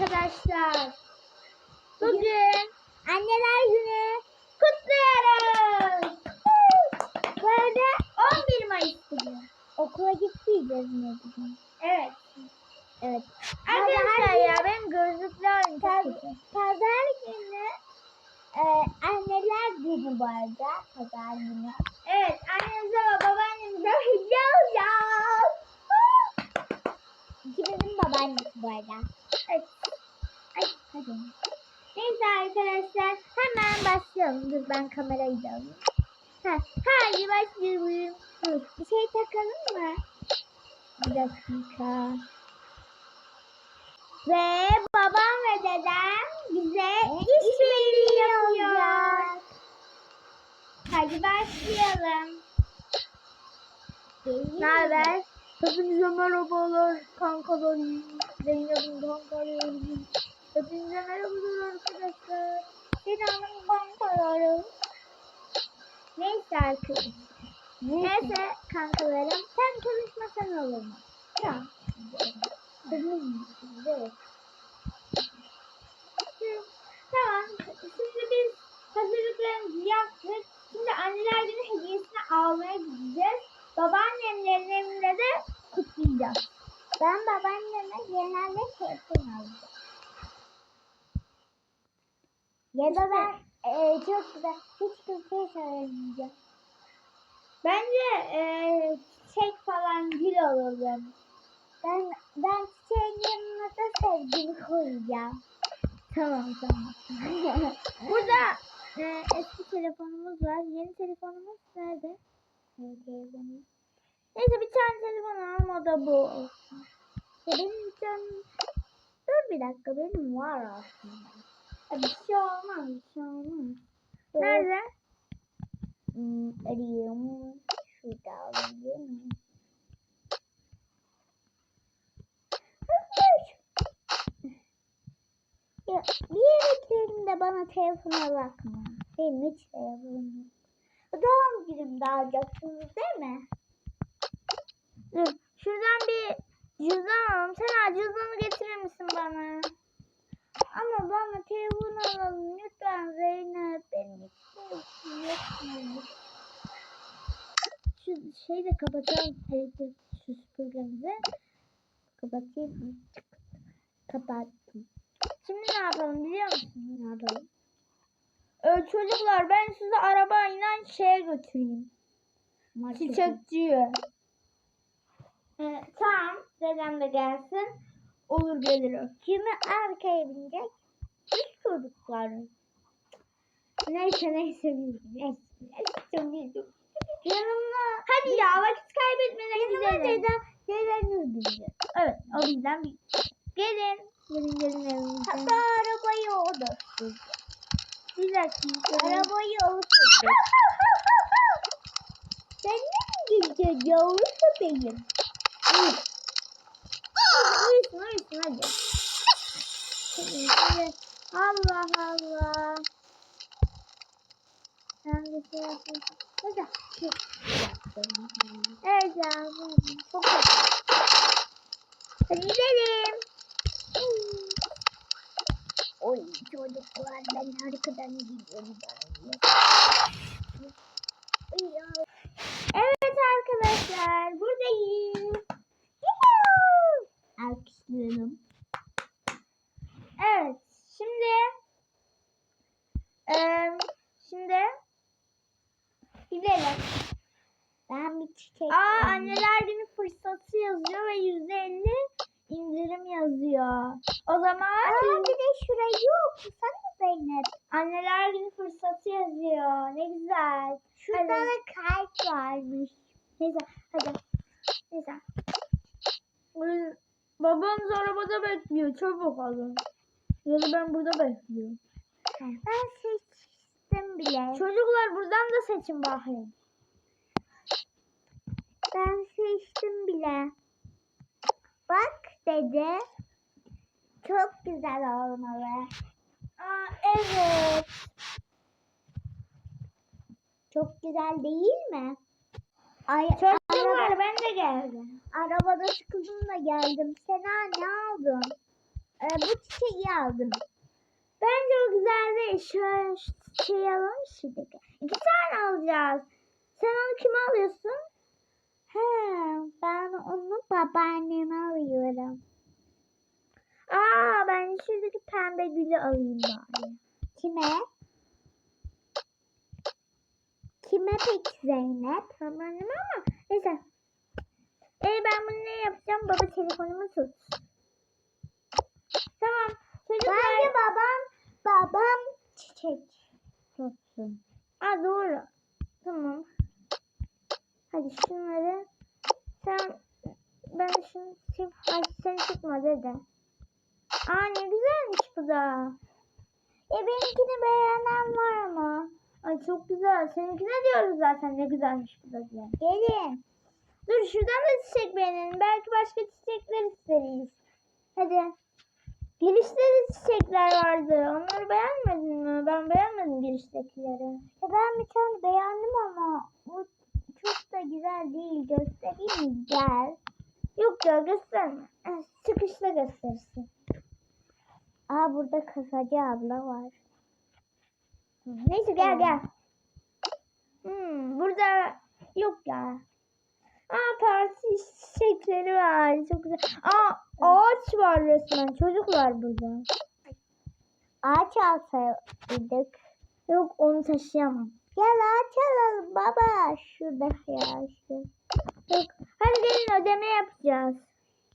arkadaşlar. Bugün anneler günü kutluyoruz. Arada 11 Mayıs bugün. Okula gitmeyeceğiz mi bugün? Evet. Evet. Arkadaşlar ya benim gözlüklerim çok kötü. Pazar günü e, anneler günü bu arada. Pazar günü. Evet Babaannesi bu arada. Evet. Ay hadi. Neyse arkadaşlar hemen başlayalım. Dur ben kamerayı da alayım. Ha, hadi başlayalım. Dur, bir şey takalım mı? Bir dakika. Ve babam ve dedem bize işbirliği yapıyor. Hadi başlayalım. Ne haber? Hepinize merhabalar kankalarım. Zeynep'in kankalarım. Hepinize merhabalar arkadaşlar. Sinan'ın kankalarım. Neyse arkadaşlar. Neyse kankalarım. Sen konuşmasan olur mu? Tamam. Evet. Tamam. Şimdi biz hazırlıklarımızı yaptık. Şimdi anneler günü hediyesini almaya gideceğiz. Babaannemlerin evinde de kutlayacağız. Ben babaanneme genelde telefon alacağım. Ya da ben e, çok güzel hiç kimseye söylemeyeceğim. Bence e, çiçek falan gül alalım. Ben ben çiçeğin yanına da sevgili koyacağım. Tamam tamam. Burada e, eski telefonumuz var. Yeni telefonumuz nerede? Yeni telefonumuz. Neyse bir tane telefon o da bu olsun. Benim bir tane... Dur bir dakika benim var aslında. Ya bir şey olmaz bir şey olmaz. Nerede? Hmm, arıyorum. Şurada miyim? Ya bir yere gittiğimde bana telefona bakma. Benim hiç telefonum yok. Günümde alacaksınız değil mi? Dur, şuradan bir cüzdan alalım. Sen cüzdanı getirir misin bana? Ama bana telefon alalım lütfen Zeynep. Benim yok. Şu şeyi de. Elektrik şu süpürgemizi. Kapatayım. Kapattım. Şimdi ne yapalım biliyor musun? Ne yapalım? Ee, çocuklar ben sizi arabayla şeye götüreyim. Çiçekçiye. Ee, tamam. Dedem de gelsin. Olur gelir o. Kimi arkaya binecek? Biz çocuklar. Neyse neyse biz neyse. Neyse Yanımda. Hadi ya vakit kaybetmeden gidelim. Yanımda dedeniz binecek. Evet o bizden bir. Gelin. Gelin gelin evimizden. Hatta arabayı o da sürecek. Bir dakika. Arabayı sürecek. Sen ne gideceksin yavru köpeğim? Uyusun uyusun hadi. Allah Allah. Ben de şey yapayım. Hadi. Evet yavrum. Çok güzel. Hadi gidelim. Oy çocuklar ben arkadan gidiyorum. Evet arkadaşlar buradayım. Alkışlayalım. Evet şimdi şimdi gidelim. Ben bir çiçek Aa anneler günü fırsatı De şurayı okusana Zeynep. Anneler günü fırsatı yazıyor. Ne güzel. Şurada da kalp varmış. Neyse hadi. Neyse. Babamız arabada bekliyor. Çabuk alın. Ya da ben burada bekliyorum. Ben seçtim bile. Çocuklar buradan da seçin bakayım. Ben seçtim bile. Bak dede. Çok güzel olmalı. Aa, evet. Çok güzel değil mi? Ay, Çocuklar ben de geldim. Arabada sıkıldım da geldim. Sena ne aldın? e, bu çiçeği aldım. Bence o güzel değil. Şöyle şu çiçeği alalım şimdi. İki tane alacağız. Sen onu kime alıyorsun? He, ben onu babaanneme alıyorum. Aa, ben şuradaki pembe gülü alayım bari. Kime? Kime peki Zeynep? Babaanneme ama neyse. E ben bunu ne yapacağım? Baba telefonumu tut. Tamam. Çocuklar. Bence babam, babam çiçek tutsun. Aa doğru. Tamam. Hadi şunları sen ben şunu çık ay sen çıkma dedi. Aa ne güzelmiş bu da. E benimkini beğenen var mı? Ay çok güzel. Seninkine diyoruz zaten ne güzelmiş bu da diye. Gelin. Dur şuradan da çiçek beğenelim. Belki başka çiçekler isteriz. Hadi. Girişte de çiçekler vardı. Onları beğenmedin mi? Ben beğenmedim giriştekileri. Ya ben bir tane beğendim ama bu çok da güzel değil. Göstereyim mi? Gel. Yok ya gösterme. Eh, Çıkışta gösterirsin. Aa burada kasacı abla var. Neyse gel gel. Hmm, burada yok ya. Aa parti çiçekleri var. Çok güzel. Aa ağaç var resmen. Çocuklar burada. Ağaç alsaydık. Yok onu taşıyamam. Gel ağaç alalım baba. Şurada ya. Yok. Hadi gelin ödeme yapacağız.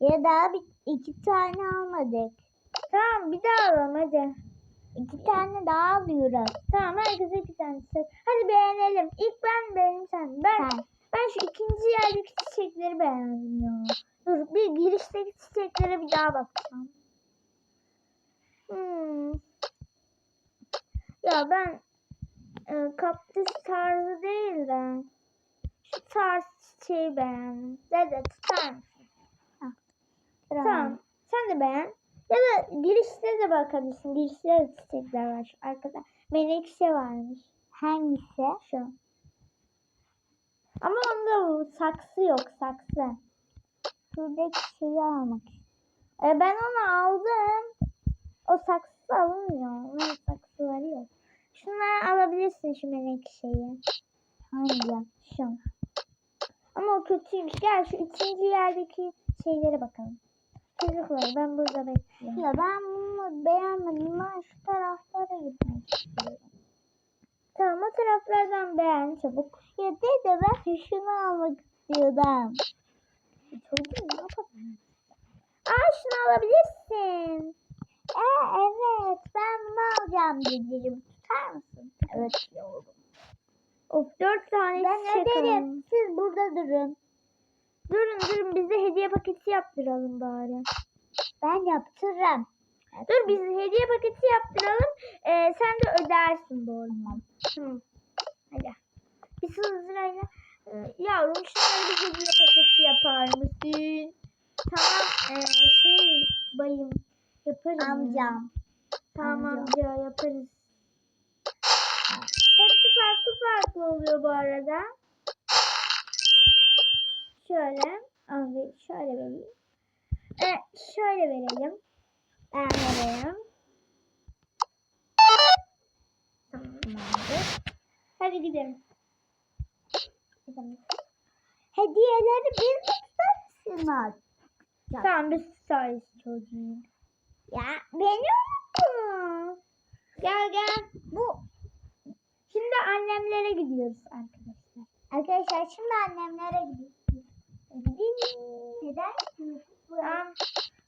Ya daha bir, iki tane almadık. Tamam bir daha alalım hadi. İki tane daha alıyoruz. Tamam herkese iki tane çiçek. Hadi beğenelim. İlk ben beğeneyim sen. Ben, Sen. ben şu ikinci yerdeki çiçekleri beğendim ya. Dur bir girişteki çiçeklere bir daha bakacağım. Hmm. Ya ben e, kaktüs tarzı değil de şu tarz çiçeği beğendim. Dede tutar mısın? Tamam. Sen de beğen. Ya da girişte de bakabilirsin. Girişte de çiçekler var şu arkada. Menekşe varmış. Hangisi? Şu. Ama onda saksı yok saksı. Şuradaki şeyi almak E, ben onu aldım. O saksı alınmıyor. Onun saksıları yok. Şunları alabilirsin şu menekşeyi. Hangi? Şu. Ama o kötüymüş. Gel şu ikinci yerdeki şeylere bakalım. Çocuklar ben burada bekliyorum. Ya ben bunu beğenmedim. Ben şu taraflara gitmek istiyorum. Tamam o taraflardan beğen çabuk. Ya dede ben şunu almak istiyordum. Çocuğum ne yapalım? Aa şunu alabilirsin. Ee, evet ben bunu alacağım dedeciğim. Tutar mısın? Evet oğlum. Of dört tane Ben çiçek öderim. alın. Siz burada durun. Durun durun bize hediye paketi yaptıralım bari. Ben yaptırırım. Dur biz hediye paketi yaptıralım. Ee, sen de ödersin. Tamam. Hadi. Biz sırayla. Ee, yavrum şunları bir hediye paketi yapar mısın? Tamam. Ee, şey bayım yaparım. ya. Amcam. Tamam amca. amca yaparız. Hepsi farklı farklı oluyor bu arada. Şöyle. Abi şöyle vereyim. E, şöyle verelim. Ben vereyim. Tamamdır. Hadi gidelim. Gidelim. Hediyeleri biz mi tutarsınız? Tamam biz tutarız çocuğum. Ya beni unuttunuz. Gel gel. Bu. Şimdi annemlere gidiyoruz arkadaşlar. Arkadaşlar şimdi annemlere gidiyoruz. Neden? Tamam.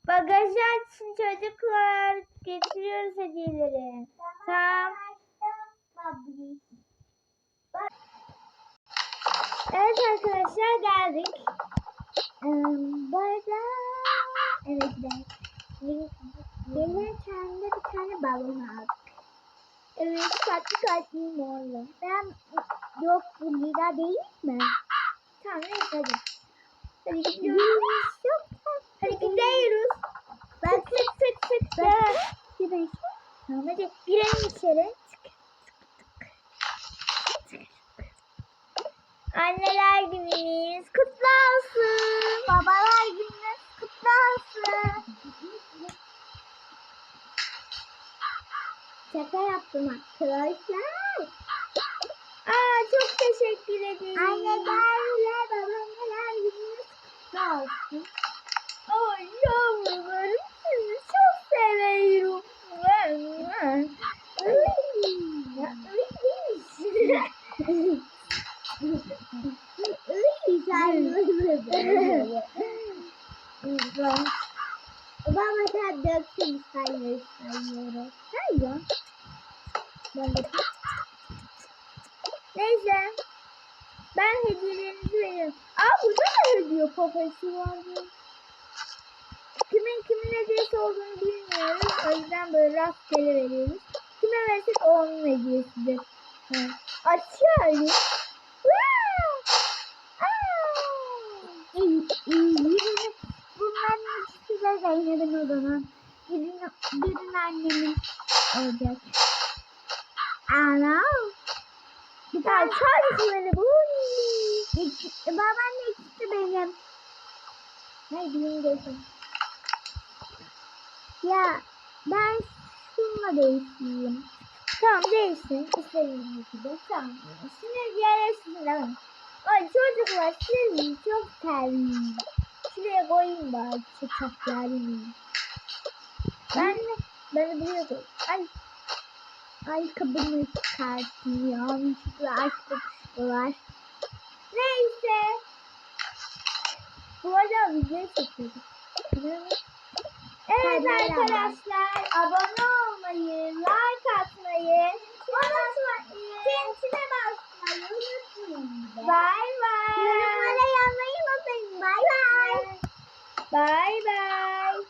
Bagajı açın çocuklar. Getiriyoruz hediyeleri. Tamam. Babli. Evet arkadaşlar geldik. Bu arada evet ben gelirken de bir tane balon aldık. Evet farklı farklı morlu. Ben yok bu lila değil mi? Tamam neyse hadi. Hadi Gidiyoruz. gidiyoruz. Çok tatlı. Hadi gidiyoruz. Ben Tık tık tık tık tık. Ben gidelim. Tamam hadi girelim içeri. Anneler gününüz kutlu olsun. Babalar gününüz kutlu olsun. Şaka yaptım arkadaşlar. Aa çok teşekkür ederim. Anneler, babaanneler gününüz kutlu olsun. Ay yavrularım sizi çok seviyorum. Baba sen döksün sayıyor sayıyor. Sayıyor. Ben de Neyse. Ben hediyelerinizi veriyorum. Aa burada da hediye papası vardı. Kimin kimin hediyesi olduğunu bilmiyoruz. O yüzden böyle rastgele veriyoruz. Kime versek o onun hediyesidir. Evet. Birini, bunların ikisi de Zeynep'in o zaman. Birini annemin olacak. Ana. Bir tane çocukları bu. Babaanne ikisi benim. Benim gözüm. Ya ben şununla değişeyim. Tamam değilsin. İstediğim gibi. Tamam. Şimdi diğer de Ay çocuklar sizi çok seviyorum. Şuraya koyayım bari çiçeklerimi. Ben ben buraya koy. Ay Ayakkabımı çıkartayım. Yanlışlıkla aşk bakıştılar. neyse. Bu arada video çekiyorduk. Evet arkadaşlar abone olmayı, like atmayı, unutmayın. Tintine basmayı unutmayın. Bye bye. Yorumlara yazmayı unutmayın. Bay bay. Bye bye.